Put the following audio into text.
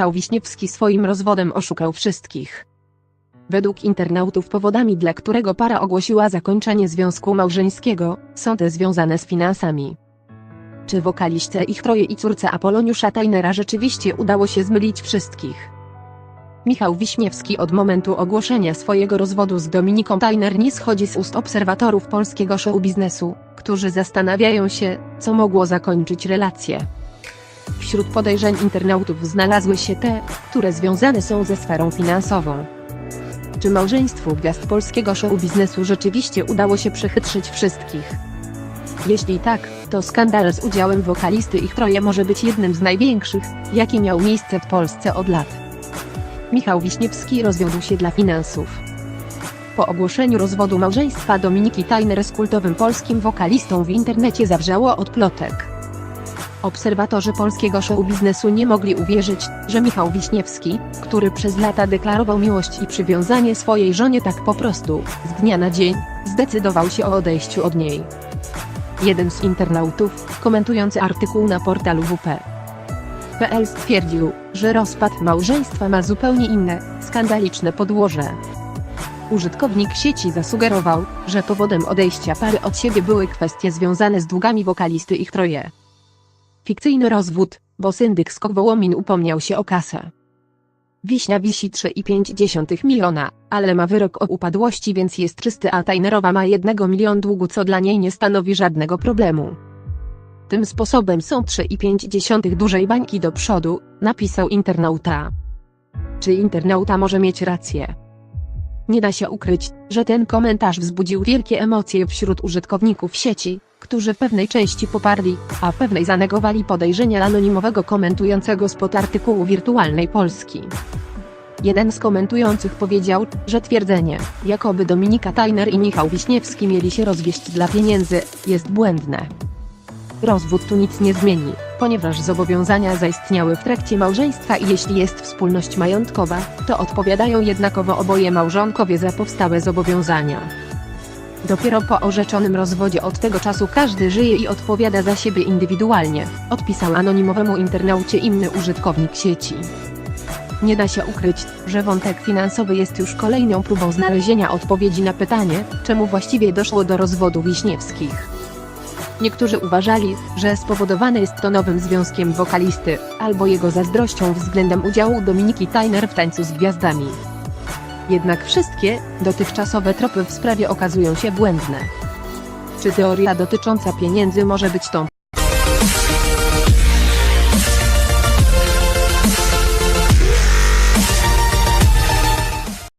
Michał Wiśniewski swoim rozwodem oszukał wszystkich. Według internautów powodami, dla którego para ogłosiła zakończenie związku małżeńskiego, są te związane z finansami. Czy wokaliście ich troje i córce Apoloniusza Tajnera rzeczywiście udało się zmylić wszystkich? Michał Wiśniewski od momentu ogłoszenia swojego rozwodu z Dominiką Tajner nie schodzi z ust obserwatorów polskiego show biznesu, którzy zastanawiają się, co mogło zakończyć relację. Wśród podejrzeń internautów znalazły się te, które związane są ze sferą finansową. Czy małżeństwu gwiazd polskiego show biznesu rzeczywiście udało się przechytrzyć wszystkich? Jeśli tak, to skandal z udziałem wokalisty ich troje może być jednym z największych, jaki miał miejsce w Polsce od lat. Michał Wiśniewski rozwiódł się dla finansów. Po ogłoszeniu rozwodu małżeństwa Dominiki Tajner z kultowym polskim wokalistą w internecie zawrzało od plotek. Obserwatorzy polskiego show biznesu nie mogli uwierzyć, że Michał Wiśniewski, który przez lata deklarował miłość i przywiązanie swojej żonie tak po prostu, z dnia na dzień, zdecydował się o odejściu od niej. Jeden z internautów, komentujący artykuł na portalu WP.pl stwierdził, że rozpad małżeństwa ma zupełnie inne, skandaliczne podłoże. Użytkownik sieci zasugerował, że powodem odejścia pary od siebie były kwestie związane z długami wokalisty ich troje. Fikcyjny rozwód, bo syndyk z Wołomin upomniał się o kasę. Wiśnia wisi 3,5 miliona, ale ma wyrok o upadłości więc jest czysty a Tajnerowa ma 1 milion długu co dla niej nie stanowi żadnego problemu. Tym sposobem są 3,5 dużej bańki do przodu, napisał internauta. Czy internauta może mieć rację? Nie da się ukryć, że ten komentarz wzbudził wielkie emocje wśród użytkowników sieci, którzy pewnej części poparli, a pewnej zanegowali podejrzenia anonimowego komentującego spod artykułu Wirtualnej Polski. Jeden z komentujących powiedział, że twierdzenie, jakoby Dominika Tajner i Michał Wiśniewski mieli się rozwieść dla pieniędzy, jest błędne. Rozwód tu nic nie zmieni, ponieważ zobowiązania zaistniały w trakcie małżeństwa i jeśli jest wspólność majątkowa, to odpowiadają jednakowo oboje małżonkowie za powstałe zobowiązania. Dopiero po orzeczonym rozwodzie od tego czasu każdy żyje i odpowiada za siebie indywidualnie, odpisał anonimowemu internaucie inny użytkownik sieci. Nie da się ukryć, że wątek finansowy jest już kolejną próbą znalezienia odpowiedzi na pytanie, czemu właściwie doszło do rozwodu Wiśniewskich. Niektórzy uważali, że spowodowane jest to nowym związkiem wokalisty, albo jego zazdrością względem udziału Dominiki Tajner w tańcu z gwiazdami. Jednak wszystkie, dotychczasowe tropy w sprawie okazują się błędne. Czy teoria dotycząca pieniędzy może być tą